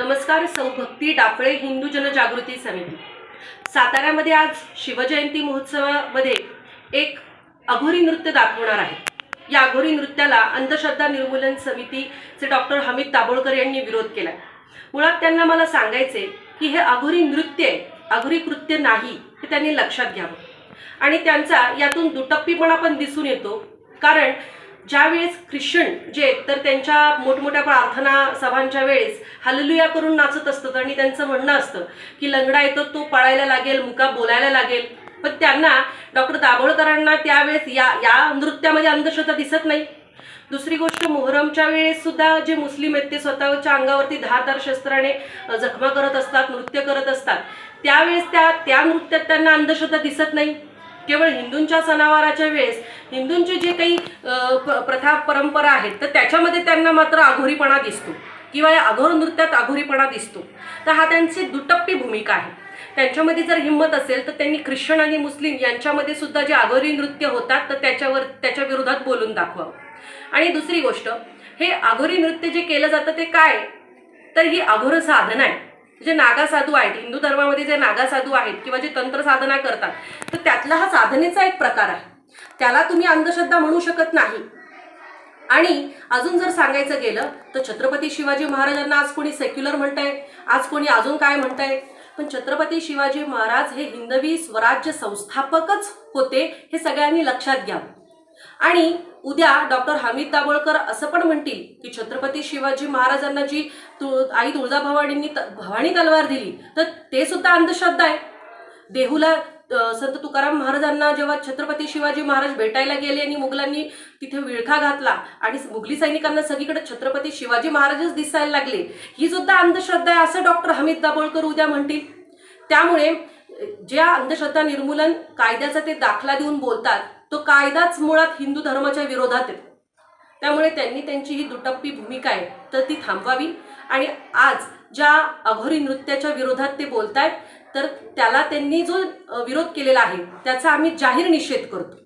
नमस्कार सौ भक्ती डाफळे हिंदू जनजागृती समिती. साताऱ्यामध्ये आज शिवजयंती महोत्सवामध्ये एक अघोरी नृत्य दाखवणार आहे. या अघोरी नृत्याला अंधश्रद्धा निर्मूलन समितीचे डॉक्टर हमीद दाभोळकर यांनी विरोध केला मुळात त्यांना मला सांगायचे की हे अघोरी नृत्य आहे अघोरी कृत्य नाही हे त्यांनी लक्षात घ्यावं. आणि त्यांचा यातून दुटप्पीपणा पण दिसून येतो कारण ज्यावेळेस ख्रिश्चन जे आहेत तर त्यांच्या मोठमोठ्या प्रार्थना सभांच्या वेळेस हललुया करून नाचत असतात आणि त्यांचं म्हणणं असतं की लंगडा येतो तो पळायला लागेल मुका बोलायला लागेल. पण त्यांना डॉक्टर दाभोळकरांना त्यावेळेस या या नृत्यामध्ये अंधश्रद्धा दिसत नाही. दुसरी गोष्ट मोहरमच्या वेळेस सुद्धा जे मुस्लिम आहेत ते स्वतःच्या अंगावरती धारदार शस्त्राने जखमा करत असतात नृत्य करत असतात. त्यावेळेस त्या त्या नृत्यात त्यांना अंधश्रद्धा दिसत नाही. केवळ हिंदूंच्या सणावाराच्या वेळेस हिंदूंचे जे काही प्रथा परंपरा आहेत तर त्याच्यामध्ये त्यांना मात्र आघोरीपणा दिसतो. किंवा या अघोर नृत्यात आघोरीपणा दिसतो. तर हा त्यांची दुटप्पी भूमिका आहे. त्यांच्यामध्ये जर हिंमत असेल तर त्यांनी ख्रिश्चन आणि मुस्लिम यांच्यामध्ये सुद्धा जे अघोरी नृत्य होतात तर त्याच्यावर त्याच्या विरोधात बोलून दाखवावं. आणि दुसरी गोष्ट हे आघोरी नृत्य जे केलं जातं ते काय? तर ही अघोर साधना आहे. जे नागा साधू आहेत हिंदू धर्मामध्ये जे नागा साधू आहेत किंवा जे तंत्र साधना करतात तर त्यातला हा साधनेचा एक प्रकार आहे. त्याला तुम्ही अंधश्रद्धा म्हणू शकत नाही. आणि अजून जर सांगायचं गेलं तर छत्रपती शिवाजी महाराजांना आज कोणी सेक्युलर म्हणताय? आज कोणी अजून काय म्हणताय? पण छत्रपती शिवाजी महाराज हे हिंदवी स्वराज्य संस्थापकच होते हे सगळ्यांनी लक्षात घ्यावं आणि उद्या डॉक्टर हमीद दाभोळकर असं पण म्हणतील की छत्रपती शिवाजी महाराजांना जी तु आई तुळजाभवानींनी त भवानी तलवार दिली तर ते सुद्धा अंधश्रद्धा आहे. देहूला संत तुकाराम महाराजांना जेव्हा छत्रपती शिवाजी महाराज भेटायला गेले आणि मुघलांनी तिथे विळखा घातला आणि मुघली सैनिकांना सगळीकडे छत्रपती शिवाजी महाराजच दिसायला लागले ही सुद्धा अंधश्रद्धा आहे असं डॉक्टर हमीद दाभोळकर उद्या म्हणतील. त्यामुळे ज्या अंधश्रद्धा निर्मूलन कायद्याचा ते दाखला देऊन बोलतात तो कायदाच मुळात हिंदू धर्माच्या विरोधात आहे. त्यामुळे त्यांनी त्यांची ही दुटप्पी भूमिका आहे तर ती थांबवावी. आणि आज ज्या अघोरी नृत्याच्या विरोधात ते बोलतायत तर त्याला त्यांनी जो विरोध केलेला आहे त्याचा आम्ही जाहीर निषेध करतो.